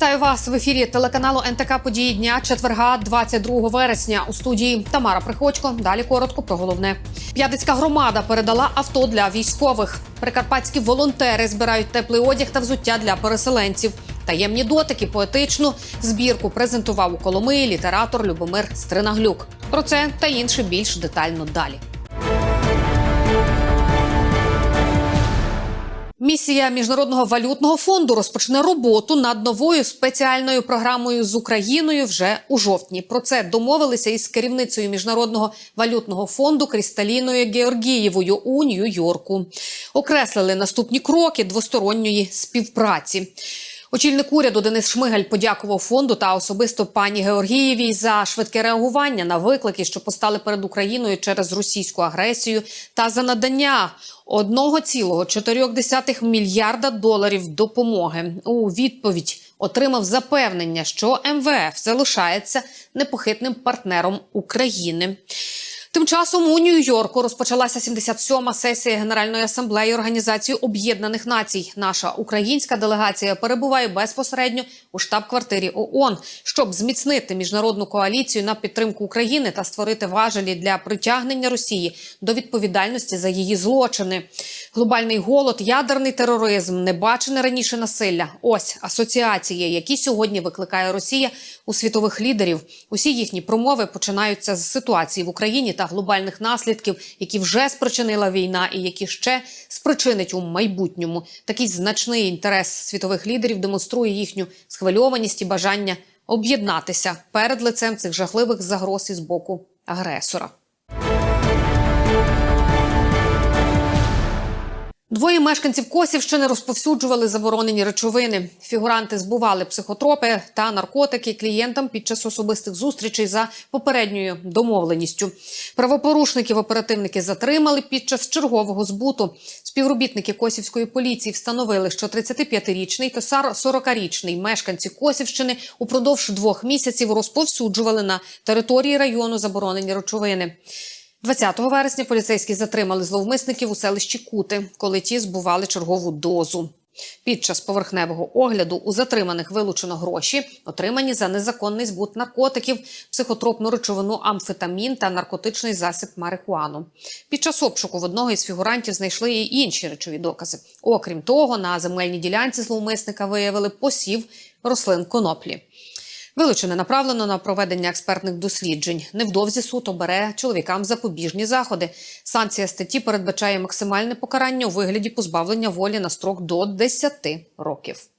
Вітаю вас в ефірі телеканалу НТК Події дня четверга, 22 вересня. У студії Тамара Приходько. Далі коротко про головне. П'ядицька громада передала авто для військових. Прикарпатські волонтери збирають теплий одяг та взуття для переселенців. Таємні дотики, поетичну збірку презентував у Коломиї літератор Любомир Стринаглюк. Про це та інше більш детально далі. Місія міжнародного валютного фонду розпочне роботу над новою спеціальною програмою з Україною вже у жовтні. Про це домовилися із керівницею міжнародного валютного фонду Крісталіною Георгієвою у Нью-Йорку. Окреслили наступні кроки двосторонньої співпраці. Очільник уряду Денис Шмигаль подякував фонду та особисто пані Георгієвій за швидке реагування на виклики, що постали перед Україною через російську агресію, та за надання 1,4 мільярда доларів допомоги. У відповідь отримав запевнення, що МВФ залишається непохитним партнером України. Тим часом у Нью-Йорку розпочалася 77-ма сесія Генеральної асамблеї Організації Об'єднаних Націй. Наша українська делегація перебуває безпосередньо у штаб-квартирі ООН, щоб зміцнити міжнародну коаліцію на підтримку України та створити важелі для притягнення Росії до відповідальності за її злочини. Глобальний голод, ядерний тероризм, небачене раніше насилля. Ось асоціації, які сьогодні викликає Росія у світових лідерів. Усі їхні промови починаються з ситуації в Україні та глобальних наслідків, які вже спричинила війна, і які ще спричинить у майбутньому. Такий значний інтерес світових лідерів демонструє їхню схвильованість і бажання об'єднатися перед лицем цих жахливих загроз із боку агресора. Двоє мешканців Косівщини розповсюджували заборонені речовини. Фігуранти збували психотропи та наркотики клієнтам під час особистих зустрічей за попередньою домовленістю. Правопорушників оперативники затримали під час чергового збуту. Співробітники Косівської поліції встановили, що 35-річний та 40-річний мешканці Косівщини упродовж двох місяців розповсюджували на території району заборонені речовини. 20 вересня поліцейські затримали зловмисників у селищі Кути, коли ті збували чергову дозу. Під час поверхневого огляду у затриманих вилучено гроші, отримані за незаконний збут наркотиків, психотропну речовину амфетамін та наркотичний засіб марихуану. Під час обшуку в одного із фігурантів знайшли і інші речові докази. Окрім того, на земельній ділянці зловмисника виявили посів рослин коноплі. Вилучене направлено на проведення експертних досліджень. Невдовзі суд обере чоловікам запобіжні заходи. Санкція статті передбачає максимальне покарання у вигляді позбавлення волі на строк до 10 років.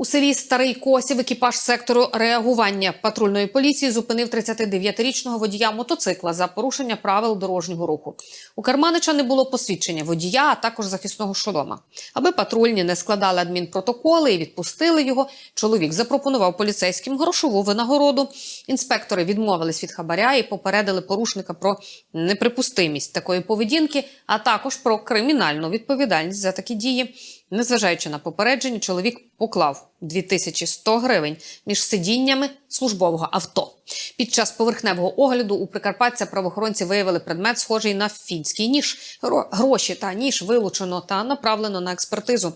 У селі Старий Косів екіпаж сектору реагування патрульної поліції зупинив 39-річного водія мотоцикла за порушення правил дорожнього руху. У Карманича не було посвідчення водія, а також захисного шолома. Аби патрульні не складали адмінпротоколи і відпустили його. Чоловік запропонував поліцейським грошову винагороду. Інспектори відмовились від хабаря і попередили порушника про неприпустимість такої поведінки, а також про кримінальну відповідальність за такі дії. Незважаючи на попередження, чоловік поклав 2100 гривень між сидіннями службового авто. Під час поверхневого огляду у Прикарпаття правоохоронці виявили предмет, схожий на фінський ніж. Гроші та ніж вилучено та направлено на експертизу.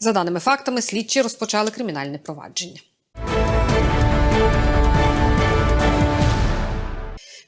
За даними фактами, слідчі розпочали кримінальне провадження.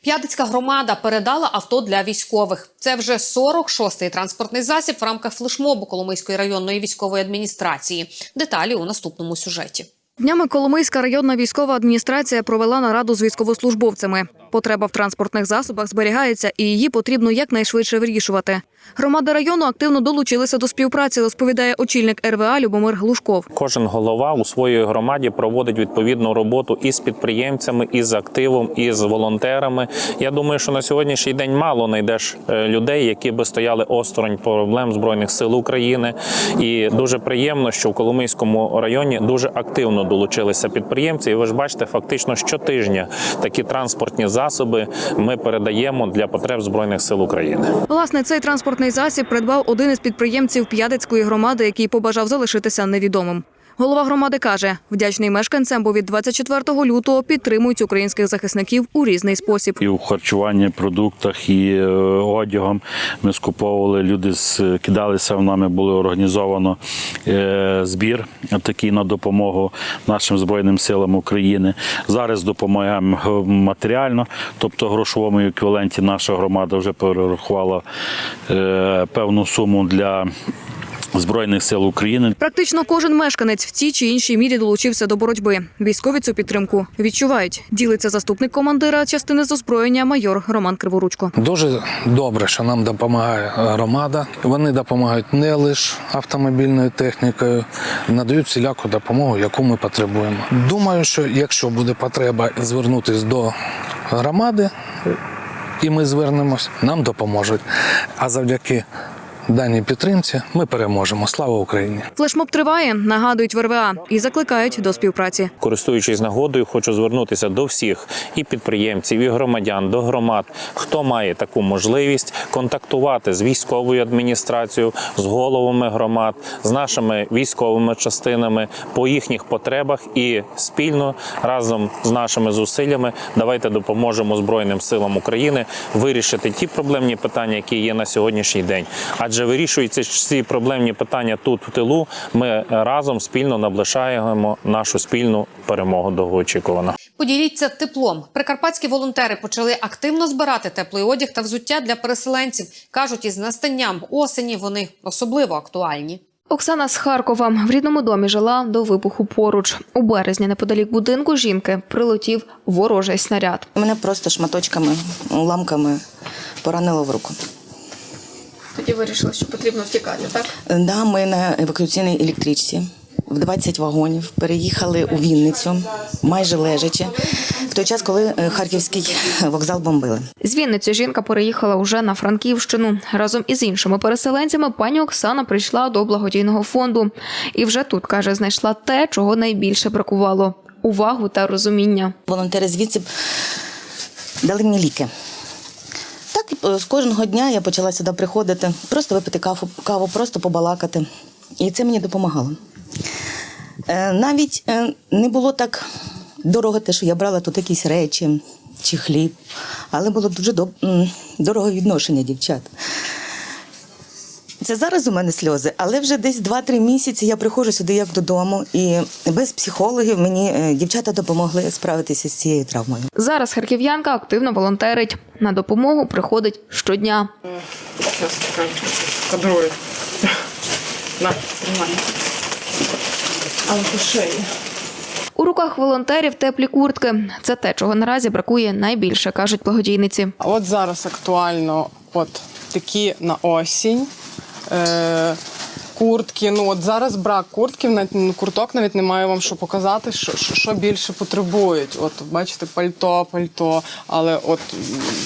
П'ядицька громада передала авто для військових. Це вже 46-й транспортний засіб в рамках флешмобу Коломийської районної військової адміністрації. Деталі у наступному сюжеті. Днями Коломийська районна військова адміністрація провела нараду з військовослужбовцями. Потреба в транспортних засобах зберігається, і її потрібно якнайшвидше вирішувати. Громади району активно долучилися до співпраці, розповідає очільник РВА Любомир Глушков. Кожен голова у своїй громаді проводить відповідну роботу і з підприємцями, і з активом, і з волонтерами. Я думаю, що на сьогоднішній день мало знайдеш е, людей, які би стояли осторонь проблем збройних сил України. І дуже приємно, що в Коломийському районі дуже активно долучилися підприємці. І ви ж бачите, фактично щотижня такі транспортні засоби ми передаємо для потреб збройних сил України. Власне, цей транспортний засіб придбав один із підприємців п'ядецької громади, який побажав залишитися невідомим. Голова громади каже, вдячний мешканцям, бо від 24 лютого підтримують українських захисників у різний спосіб. І в харчуванні, продуктах, і е, одягом ми скуповували. Люди скидалися в нами, було організовано е, збір такий на допомогу нашим збройним силам України. Зараз допомагаємо е, матеріально, тобто грошовому еквіваленті наша громада вже перерахувала певну суму для збройних сил України. Практично кожен мешканець в цій чи іншій мірі долучився до боротьби. Військові цю підтримку відчувають. Ділиться заступник командира частини з озброєння майор Роман Криворучко. Дуже добре, що нам допомагає громада. Вони допомагають не лише автомобільною технікою, надають всіляку допомогу, яку ми потребуємо. Думаю, що якщо буде потреба звернутися до громади, і ми звернемось, нам допоможуть. А завдяки даній підтримці ми переможемо. Слава Україні! Флешмоб триває, нагадують в РВА і закликають до співпраці. Користуючись нагодою, хочу звернутися до всіх і підприємців, і громадян, до громад, хто має таку можливість контактувати з військовою адміністрацією, з головами громад, з нашими військовими частинами по їхніх потребах і спільно разом з нашими зусиллями давайте допоможемо Збройним силам України вирішити ті проблемні питання, які є на сьогоднішній день. Адже вирішуються ці проблемні питання тут в тилу. Ми разом спільно наближаємо нашу спільну перемогу довгоочікувану. Поділіться теплом. Прикарпатські волонтери почали активно збирати теплий одяг та взуття для переселенців. кажуть, із настанням осені вони особливо актуальні. Оксана з Харкова в рідному домі жила до вибуху поруч. У березні неподалік будинку жінки прилетів ворожий снаряд. Мене просто шматочками, уламками поранило в руку. Тоді вирішили, що потрібно втікати, так? Да, ми на евакуаційній електричці в 20 вагонів переїхали у Вінницю, майже лежачи, в той час, коли е, харківський вокзал бомбили. З Вінниці жінка переїхала уже на Франківщину. Разом із іншими переселенцями пані Оксана прийшла до благодійного фонду. І вже тут каже, знайшла те, чого найбільше бракувало увагу та розуміння. Волонтери звідси дали мені ліки. Е, з кожного дня я почала сюди приходити, просто випити каву, каву просто побалакати. І це мені допомагало. Е, Навіть е, не було так дорого те, що я брала тут якісь речі чи хліб, але було дуже дорого відношення дівчат. Це зараз у мене сльози, але вже десь 2-3 місяці я приходжу сюди як додому, і без психологів мені е, дівчата допомогли справитися з цією травмою. Зараз харків'янка активно волонтерить. На допомогу приходить щодня. Зараз покажу. Кадрую. На, тримай. Але по шиї. У руках волонтерів теплі куртки. Це те, чого наразі бракує найбільше, кажуть благодійниці. А от зараз актуально от такі на осінь. Е, Куртки, ну от зараз брак куртків, навіть курток навіть не маю вам що показати, що, що, більше потребують. От бачите, пальто, пальто. Але от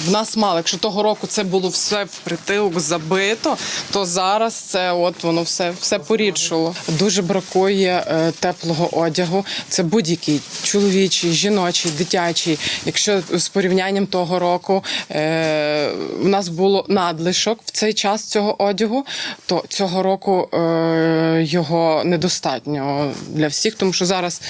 в нас мало. Якщо того року це було все впритилок забито, то зараз це от воно все, все порідшило. Дуже бракує е, теплого одягу. Це будь-який чоловічий, жіночий, дитячий. Якщо з порівнянням того року е, у нас було надлишок в цей час цього одягу, то цього року е, його недостатньо для всіх, тому що зараз.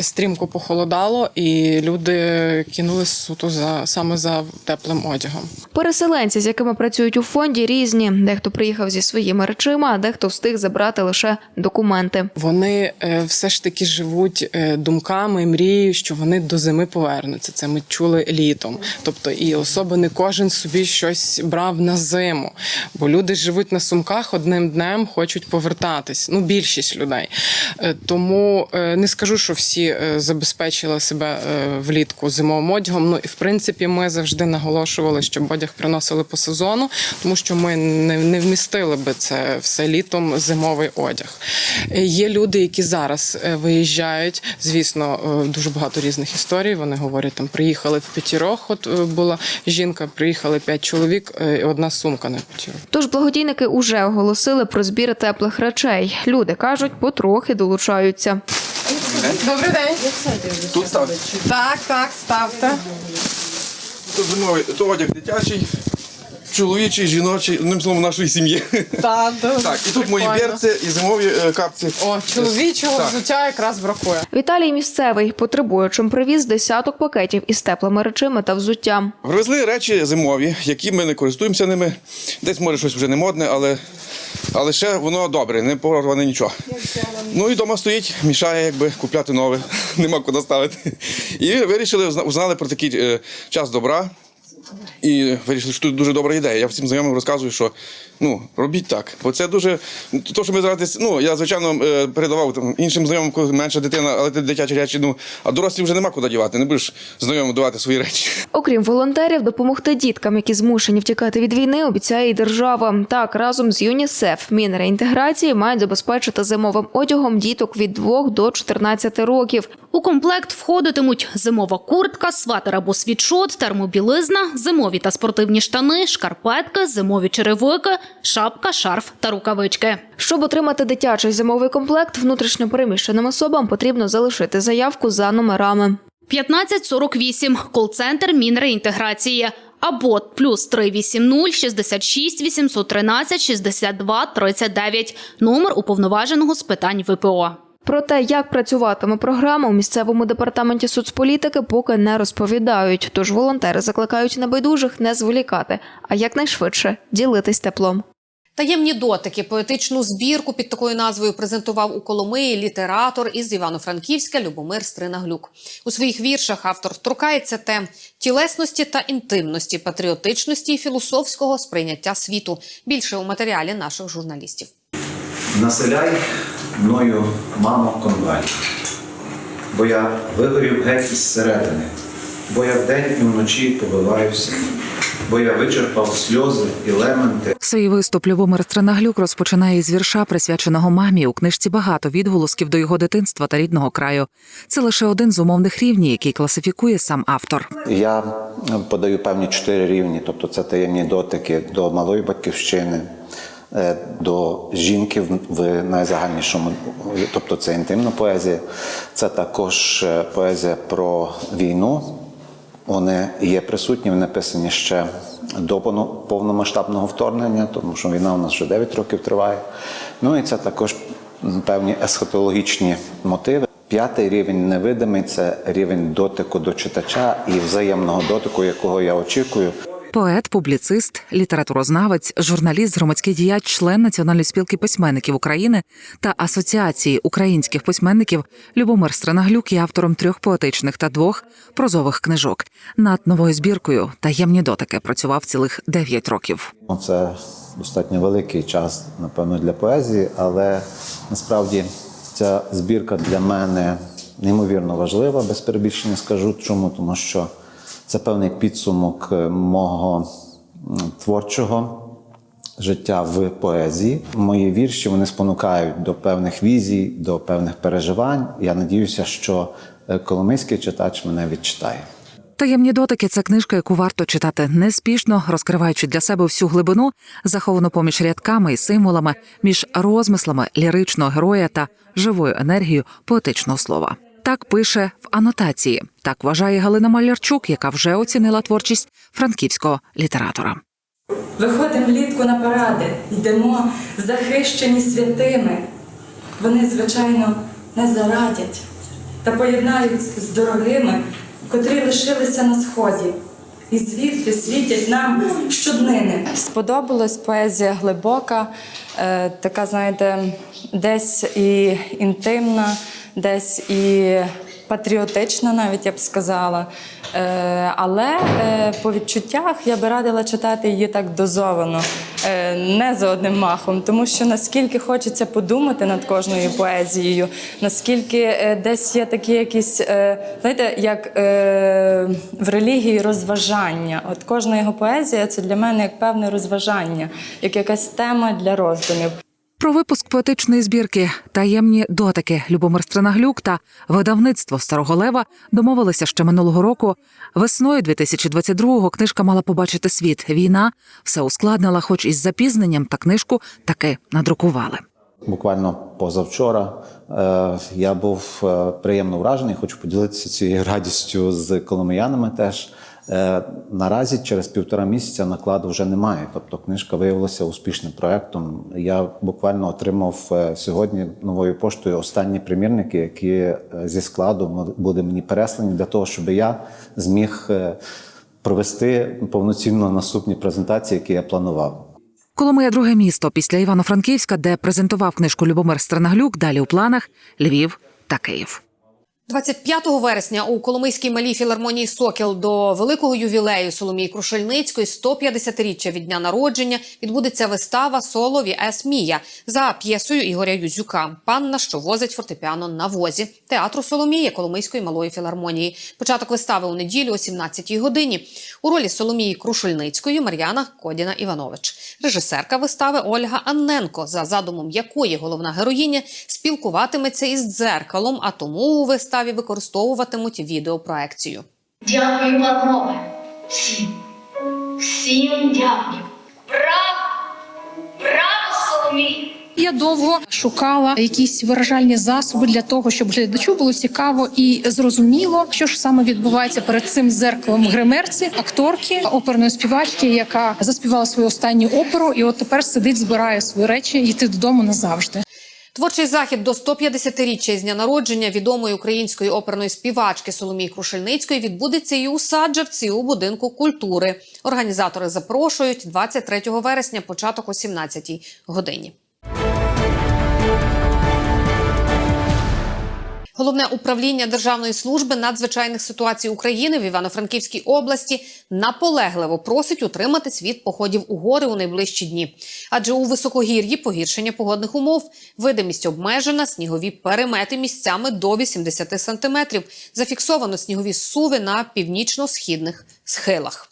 Стрімко похолодало, і люди кинулись суто за саме за теплим одягом. Переселенці, з якими працюють у фонді, різні. Дехто приїхав зі своїми речима, а дехто встиг забрати лише документи. Вони е, все ж таки живуть е, думками, мрією, що вони до зими повернуться. Це ми чули літом. Тобто, і особи не кожен собі щось брав на зиму, бо люди живуть на сумках одним днем, хочуть повертатись. Ну, більшість людей. Е, Тому не скажу, що всі е, забезпечили себе е, влітку зимовим одягом. Ну і в принципі, ми завжди наголошували, щоб одяг приносили по сезону, тому що ми не, не вмістили би це все літом зимовий одяг. Е, Є люди, які зараз виїжджають. Звісно, дуже багато різних історій. Вони говорять, там приїхали в п'ятірох. От була жінка, приїхали п'ять чоловік, і одна сумка на п'ятірох. Тож благодійники уже оголосили про збір теплих речей. Люди кажуть, потрохи долучаються. Добрий день. Тут ставте. Так, так, ставте. Тут зимовий то одяг дитячий, чоловічий, жіночий, одним словом, нашої сім'ї. Так, Так, і тут мої берці і зимові е, капці. О, чоловічого Так. взуття якраз бракує. Віталій місцевий потребуючим привіз десяток пакетів із теплими речами та взуттям. Привезли речі зимові, які ми не користуємося ними. Десь може щось вже не модне, але, але ще воно добре, не порване нічого. Ну і вдома стоїть, мішає, якби купляти нове, нема куди ставити. І вирішили, зна- узнали про такий е, час добра. І вирішили, що тут дуже добра ідея. Я всім знайомим розказую, що ну робіть так. Бо це дуже то, що ми зараз, ну я звичайно е, передавав там іншим знайомим, коли менша дитина, але ти дитячі речі. Ну а дорослі вже нема куди дівати. Не будеш знайомим давати свої речі. Окрім волонтерів, допомогти діткам, які змушені втікати від війни, обіцяє і держава. Так, разом з ЮНІСЕФ Мінреінтеграції мають забезпечити зимовим одягом діток від 2 до 14 років. У комплект входитимуть зимова куртка, сватер або світшот, термобілизна, зимові та спортивні штани, шкарпетки, зимові черевики, шапка, шарф та рукавички. Щоб отримати дитячий зимовий комплект, внутрішньопереміщеним особам потрібно залишити заявку за номерами. 1548. Кол-центр Мінреінтеграції. Або плюс 380 66 813 62 39. Номер уповноваженого з питань ВПО. Про те, як працюватиме програма у місцевому департаменті соцполітики, поки не розповідають. Тож волонтери закликають небайдужих не зволікати, а якнайшвидше ділитись теплом. Таємні дотики поетичну збірку під такою назвою презентував у Коломиї літератор із Івано-Франківська Любомир Стринаглюк. У своїх віршах автор торкається тем тілесності та інтимності, патріотичності і філософського сприйняття світу. Більше у матеріалі наших журналістів. Населяй мною, мамо, конваль, бо я вигорів геть із середини, бо я вдень і вночі побиваюся, бо я вичерпав сльози і лементи. Свій виступ Любомир Стринаглюк розпочинає із вірша, присвяченого мамі. У книжці багато відголосків до його дитинства та рідного краю. Це лише один з умовних рівнів, який класифікує сам автор. Я подаю певні чотири рівні, тобто це таємні дотики до малої батьківщини, до жінки в- найзагальнішому, тобто це інтимна поезія, це також е, поезія про війну. Вони є присутні, вони написані ще до повно- повномасштабного вторгнення, тому що війна у нас вже 9 років триває. Ну і це також певні есхатологічні мотиви. П'ятий рівень невидимий це рівень дотику до читача і взаємного дотику, якого я очікую. Поет, публіцист, літературознавець, журналіст, громадський діяч, член Національної спілки письменників України та Асоціації українських письменників Любомир Стринаглюк є автором трьох поетичних та двох прозових книжок. Над новою збіркою таємні дотики працював цілих дев'ять років. Ну, Це достатньо великий час, напевно, для поезії, але насправді ця збірка для мене неймовірно важлива, без перебільшення скажу. Чому? Тому що це певний підсумок е, мого творчого життя в поезії. Мої вірші вони спонукають до певних візій, до певних переживань. Я надіюся, що е, коломийський читач мене відчитає. Таємні дотики це книжка, яку варто читати неспішно, розкриваючи для себе всю глибину, заховану поміж рядками і символами, між розмислами ліричного героя та живою енергією поетичного слова. Так пише в анотації. Так вважає Галина Малярчук, яка вже оцінила творчість франківського літератора. Виходимо влітку на паради, йдемо захищені святими. Вони, звичайно, не зарадять та поєднають з дорогими, котрі лишилися на сході, і звідти світять нам щоднини. Сподобалась поезія глибока, е, така, знаєте, десь і інтимна, десь і патріотична, навіть я б сказала. Е, але е, по відчуттях я би радила читати її так дозовано, е, не за одним махом, тому що наскільки хочеться подумати над кожною поезією, наскільки десь є такі якісь, знаєте, як в релігії розважання. От кожна його поезія це для мене як певне розважання, як якась тема для роздумів. Про випуск поетичної збірки Таємні дотики Любомир Стринаглюк та видавництво Старого Лева домовилися ще минулого року. Весною 2022-го книжка мала побачити світ. Війна все ускладнила, хоч із запізненням, та книжку таки надрукували. Буквально позавчора е, я був е, приємно вражений. Хочу поділитися цією радістю з коломиянами теж. Е, Наразі через півтора місяця накладу вже немає. Тобто книжка виявилася успішним проектом. Я буквально отримав е, сьогодні новою поштою останні примірники, які е, зі складу буде мені переслані для того, щоб я зміг провести повноцінно наступні презентації, які я планував. Коломия друге місто після Івано-Франківська, де презентував книжку Любомир Стернаглюк. Далі у планах Львів та Київ. 25 вересня у Коломийській малій філармонії Сокіл до великого ювілею Соломії Крушельницької 150-річчя від дня народження відбудеться вистава соло «Віес Мія за п'єсою Ігоря Юзюка Панна, що возить фортепіано на возі театру Соломії Коломийської малої філармонії. Початок вистави у неділю о 17-й годині. У ролі Соломії Крушельницької Мар'яна Кодіна Іванович, режисерка вистави Ольга Анненко, за задумом якої головна героїня спілкуватиметься із дзеркалом, а тому у виставі використовуватимуть відеопроекцію. Дякую, панове. Всім. Всім дякую. Браво! Я довго шукала якісь виражальні засоби для того, щоб глядачу було цікаво і зрозуміло, що ж саме відбувається перед цим зеркалом гримерці, акторки, оперної співачки, яка заспівала свою останню оперу, і от тепер сидить, збирає свої речі і йти додому назавжди. Творчий захід до 150-річчя з дня народження відомої української оперної співачки Соломії Крушельницької відбудеться і у Саджавці у будинку культури. Організатори запрошують 23 вересня, початок о 17 годині. Головне управління Державної служби надзвичайних ситуацій України в Івано-Франківській області наполегливо просить утриматись від походів у гори у найближчі дні. Адже у високогір'ї погіршення погодних умов, видимість обмежена, снігові перемети місцями до 80 сантиметрів. Зафіксовано снігові суви на північно-східних схилах.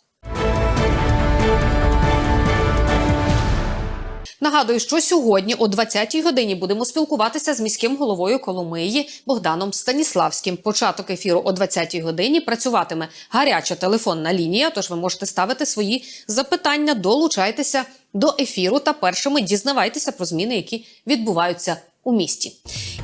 Нагадую, що сьогодні о 20-й годині будемо спілкуватися з міським головою Коломиї Богданом Станіславським. Початок ефіру о 20-й годині працюватиме гаряча телефонна лінія. Тож ви можете ставити свої запитання, долучайтеся до ефіру та першими дізнавайтеся про зміни, які відбуваються у місті.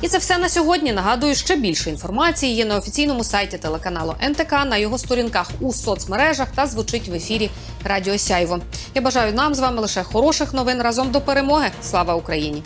І це все на сьогодні. Нагадую, ще більше інформації є на офіційному сайті телеканалу НТК, на його сторінках у соцмережах та звучить в ефірі Радіо Сяйво. Я бажаю нам з вами лише хороших новин разом до перемоги. Слава Україні!